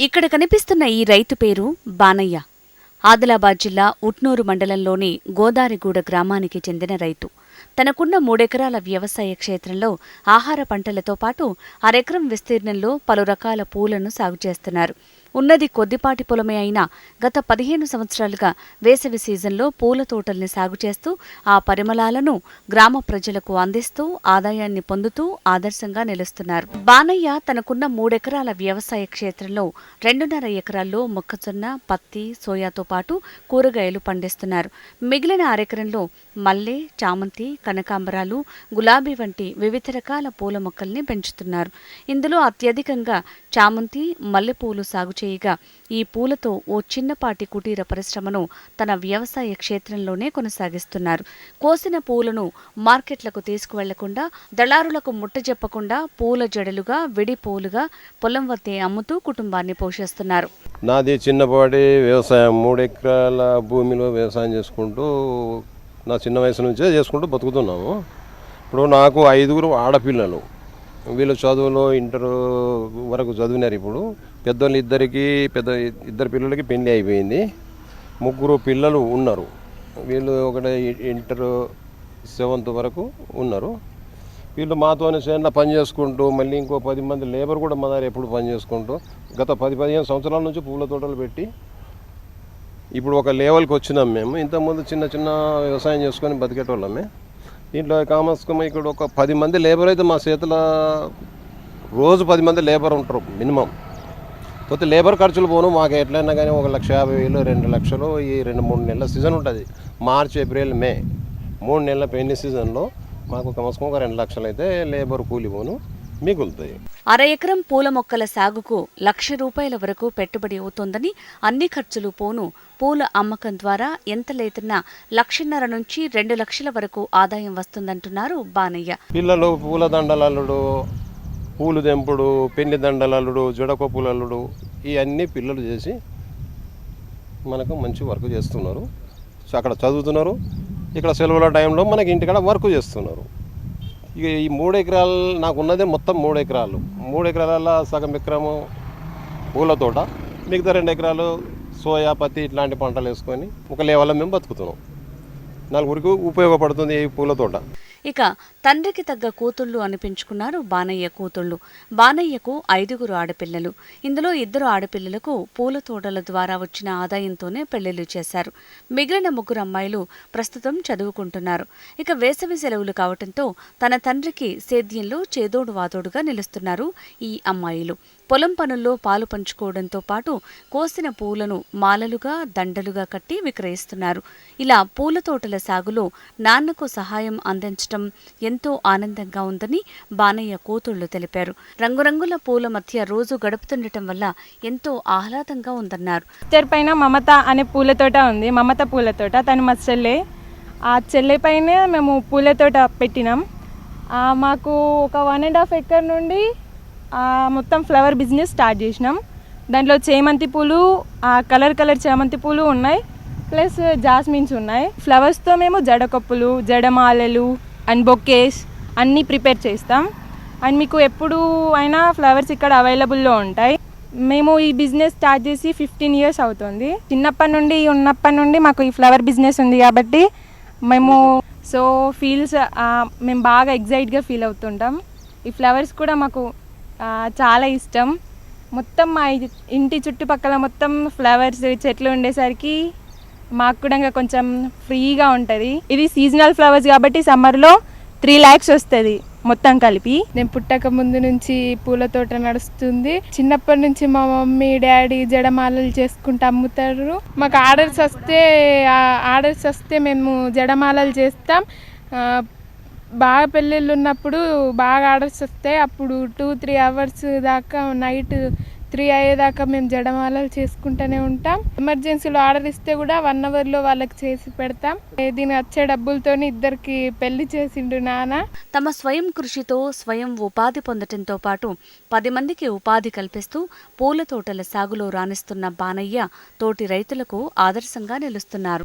ఇక్కడ కనిపిస్తున్న ఈ రైతు పేరు బానయ్య. ఆదిలాబాద్ జిల్లా ఉట్నూరు మండలంలోని గోదారిగూడ గ్రామానికి చెందిన రైతు. తనకున్న మూడెకరాల వ్యవసాయ క్షేత్రంలో ఆహార పంటలతో పాటు అరెకరం విస్తీర్ణంలో పలు రకాల పూలను సాగు చేస్తున్నారు. ఉన్నది కొద్దిపాటి పొలమే అయినా గత పదిహేను సంవత్సరాలుగా వేసవి సీజన్లో పూల తోటల్ని సాగు చేస్తూ ఆ పరిమళాలను గ్రామ ప్రజలకు అందిస్తూ ఆదాయాన్ని పొందుతూ ఆదర్శంగా నిలుస్తున్నారు. బానయ్య తనకున్న మూడెకరాల వ్యవసాయ క్షేత్రంలో రెండున్నర ఎకరాల్లో మొక్కజొన్న పత్తి సోయాతో పాటు కూరగాయలు పండిస్తున్నారు. మిగిలిన అరెకరంలో మల్లె చామంతి కనకాంబరాలు గులాబీ వంటి వివిధ రకాల పూల మొక్కల్ని పెంచుతున్నారు. ఇందులో అత్యధికంగా చామంతి మల్లెపూలు సాగు చేయగా ఈ పూలతో ఓ చిన్నపాటి కుటీర పరిశ్రమను తన వ్యవసాయ క్షేత్రంలోనే కొనసాగిస్తున్నారు. కోసిన పూలను మార్కెట్లకు తీసుకువెళ్ళకుండా దళారులకు ముట్టజెప్పకుండా పూల జడలుగా విడి పూలుగా పొలం వద్దే అమ్ముతూ కుటుంబాన్ని పోషిస్తున్నారు. నాది చిన్నపాటి వ్యవసాయం. మూడు ఎకరాల భూమిలో వ్యవసాయం చేసుకుంటూ నా చిన్న వయసు నుంచే చేసుకుంటూ బతుకుతున్నాము. ఇప్పుడు నాకు ఐదుగురు ఆడపిల్లలు. వీళ్ళు చదువులో ఇంటర్ వరకు చదివినారు ఇప్పుడు. పెద్దోళ్ళు ఇద్దరికి పెద్ద ఇద్దరు పిల్లలకి పెళ్ళి అయిపోయింది. ముగ్గురు పిల్లలు ఉన్నారు. వీళ్ళు ఒకటి ఇంటర్ సెవెంత్ వరకు ఉన్నారు. వీళ్ళు మాతోనే చేనులో పని చేసుకుంటూ మళ్ళీ ఇంకో పది మంది లేబర్ కూడా మా దగ్గర ఎప్పుడు పని చేసుకుంటూ గత పది పదిహేను సంవత్సరాల నుంచి పూల తోటలు పెట్టి ఇప్పుడు ఒక లెవెల్కి వచ్చినాం మేము. ఇంతకుముందు చిన్న చిన్న వ్యవసాయం చేసుకొని బతికేటోళ్ళమే. దీంట్లో కామర్స్ ఇక్కడ ఒక పది మంది లేబర్ అయితే మా చేతుల రోజు పది మంది లేబర్ ఉంటారు మినిమం. పోతే లేబర్ ఖర్చులు పోను మాకు ఎట్లయినా కానీ ఒక లక్ష యాభై వేలు రెండు లక్షలు ఈ రెండు మూడు నెలల సీజన్ ఉంటుంది. మార్చ్ ఏప్రిల్ మే మూడు నెలల పెళ్ళి సీజన్లో మాకు కమసం ఒక రెండు లక్షలు అయితే లేబర్ కూలి పోను మిగులుతాయి. అర ఎకరం పూల మొక్కల సాగుకు లక్ష రూపాయల వరకు పెట్టుబడి అవుతోందని అన్ని ఖర్చులు పోను. పూల అమ్మకం ద్వారా ఎంత లేతున్నా లక్షన్నర నుంచి రెండు లక్షల వరకు ఆదాయం వస్తుందంటున్నారు బానయ్య పిల్లలు పూల దండలల్లుడు పూలు తెంపుడు పెళ్ళి దండలల్లుడు జడకొప్పులల్లుడు ఇవన్నీ పిల్లలు చేసి మనకు మంచి వర్క్ చేస్తున్నారు. అక్కడ చదువుతున్నారు. ఇక్కడ సెలవుల టైంలో మనకి ఇంటికాడ వర్క్ చేస్తున్నారు. ఇక ఈ మూడు ఎకరాలు నాకు ఉన్నదే మొత్తం మూడు ఎకరాలు. మూడు ఎకరాల సగం ఎకరము పూల తోట మిగతా రెండు ఎకరాలు సోయా పత్తి ఇట్లాంటి పంటలు వేసుకొని ఒక లేవల మేము బతుకుతున్నాం. నలుగురికి ఉపయోగపడుతుంది ఈ పూల తోట. ఇక తండ్రికి తగ్గ కూతుళ్ళు అనిపించుకున్నారు బానయ్య కూతుళ్ళు. బానయ్యకు ఐదుగురు ఆడపిల్లలు. ఇందులో ఇద్దరు ఆడపిల్లలకు పూల తోటల ద్వారా వచ్చిన ఆదాయంతోనే పెళ్ళిళ్ళు చేశారు. మిగిలిన ముగ్గురు అమ్మాయిలు ప్రస్తుతం చదువుకుంటున్నారు. ఇక వేసవి సెలవులు కావటంతో తన తండ్రికి సేద్యంలో చేదోడు వాదోడుగా నిలుస్తున్నారు ఈ అమ్మాయిలు. పొలం పనుల్లో పాలు పంచుకోవడంతో పాటు కోసిన పూలను మాలలుగా దండలుగా కట్టి విక్రయిస్తున్నారు. ఇలా పూల తోటల సాగులో నాన్నకు సహాయం అందించడం ఎంతో ఆనందంగా ఉందని బానయ్య కూతుళ్ళు తెలిపారు. రంగురంగుల పూల మధ్య రోజు గడుపుతుండటం వల్ల ఎంతో ఆహ్లాదంగా ఉందన్నారు. పైన మమత అనే పూల తోట ఉంది. మమత పూల తోట. తను మా చెల్లె. ఆ చెల్లె పైన మేము పూల తోట పెట్టినాం. మాకు ఒక వన్ అండ్ హాఫ్ ఎకర్ నుండి మొత్తం ఫ్లవర్ బిజినెస్ స్టార్ట్ చేసినాం. దాంట్లో చేమంతి పూలు కలర్ కలర్ చేమంతి పూలు ఉన్నాయి. ప్లస్ జాస్మిన్స్ ఉన్నాయి. ఫ్లవర్స్తో మేము జడకప్పులు జడమాలలు అండ్ బొకేస్ అన్నీ ప్రిపేర్ చేస్తాం. అండ్ మీకు ఎప్పుడు అయినా ఫ్లవర్స్ ఇక్కడ అవైలబుల్లో ఉంటాయి. మేము ఈ బిజినెస్ స్టార్ట్ చేసి ఫిఫ్టీన్ ఇయర్స్ అవుతుంది. చిన్నప్పటి నుండి ఉన్నప్పటి నుండి మాకు ఈ ఫ్లవర్ బిజినెస్ ఉంది కాబట్టి మేము సో ఫీల్స్ మేము బాగా ఎగ్జైట్గా ఫీల్ అవుతుంటాం. ఈ ఫ్లవర్స్ కూడా మాకు చాలా ఇష్టం. మొత్తం మా ఇంటి చుట్టుపక్కల మొత్తం ఫ్లవర్స్ చెట్లు ఉండేసరికి మాకు కూడా ఇంకా కొంచెం ఫ్రీగా ఉంటుంది. ఇది సీజనల్ ఫ్లవర్స్ కాబట్టి సమ్మర్లో త్రీ ల్యాక్స్ వస్తుంది మొత్తం కలిపి. నేను పుట్టక ముందు నుంచి పూల తోట నడుస్తుంది. చిన్నప్పటి నుంచి మా మమ్మీ డాడీ జడమాలలు చేసుకుంటూ అమ్ముతారు. మాకు ఆర్డర్స్ వస్తే ఆర్డర్స్ వస్తే మేము జడమాలలు చేస్తాం. బాగా పెళ్ళిళ్ళు ఉన్నప్పుడు బాగా ఆర్డర్స్ వస్తే అప్పుడు టూ త్రీ అవర్స్ దాకా నైట్ త్రీ అయ్యేదాకా మేము జడమాలలు చేసుకుంటూనే ఉంటాం. ఎమర్జెన్సీలో ఆర్డర్ ఇస్తే కూడా వన్ అవర్లో వాళ్ళకి చేసి పెడతాం. దీని వచ్చే డబ్బులతోని ఇద్దరికి పెళ్ళి చేసిండు నాన్న. తమ స్వయం కృషితో స్వయం ఉపాధి పొందటంతో పాటు పది మందికి ఉపాధి కల్పిస్తూ పూల తోటల సాగులో రాణిస్తున్న బానయ్య తోటి రైతులకు ఆదర్శంగా నిలుస్తున్నారు.